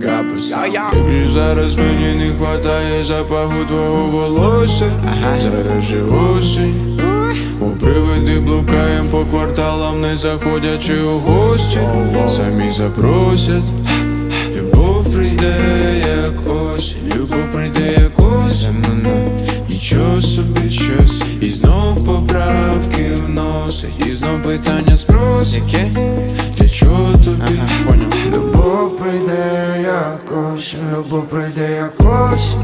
Агапи сам. І зараз мені не хватає запаху твого волосся. Зараз же осінь. У привиди блукаєм по кварталам, не заходячи у гості. Самі запросять. Любов прийде як осінь, любов прийде як осінь. На Нічого собі щось. І знов поправки вносить. І знов питання спросить Для чого тобі? Якось, любов прийде якось.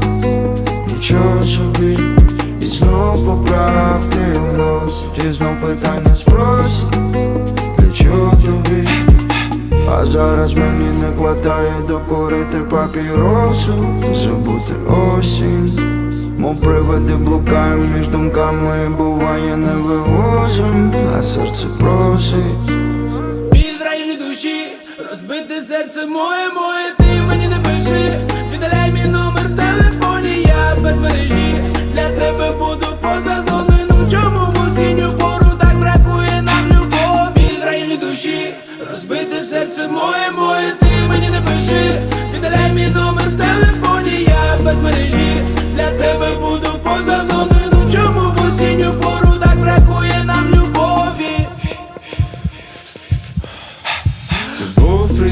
Нічого собі. І знов поправки вносить І знов питання спросить. Для чого тобі? А зараз мені не хватає докорити папіросу. Забути осінь. Мов привиди блукаєм між думками. Буває не вивозим. А серце просить. Біль в районі душі, розбите серце моє, моє, ти мені не пиши. Віддаляй мій номер в телефоні, я без мережі. Для тебе буду поза зоною, ну чому в осінню пору так бракує нам любові? Районі душі, розбите серце моє, моє, ти мені не пиши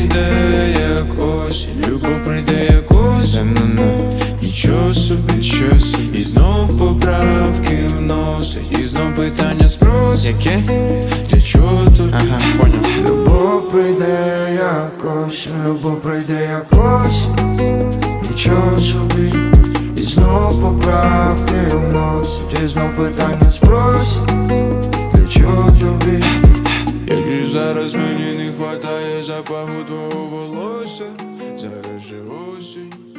прийде як осінь, любов прийде як осінь на Нічого собі щось І знов поправки вносить І знов питання спросить Яке? Для чого тобі? Ага, понял Любов прийде якось, любов прийде якось. Нічого собі. І знов поправки вносить І знов питання спросить запаху твого волосся, зараз же осінь.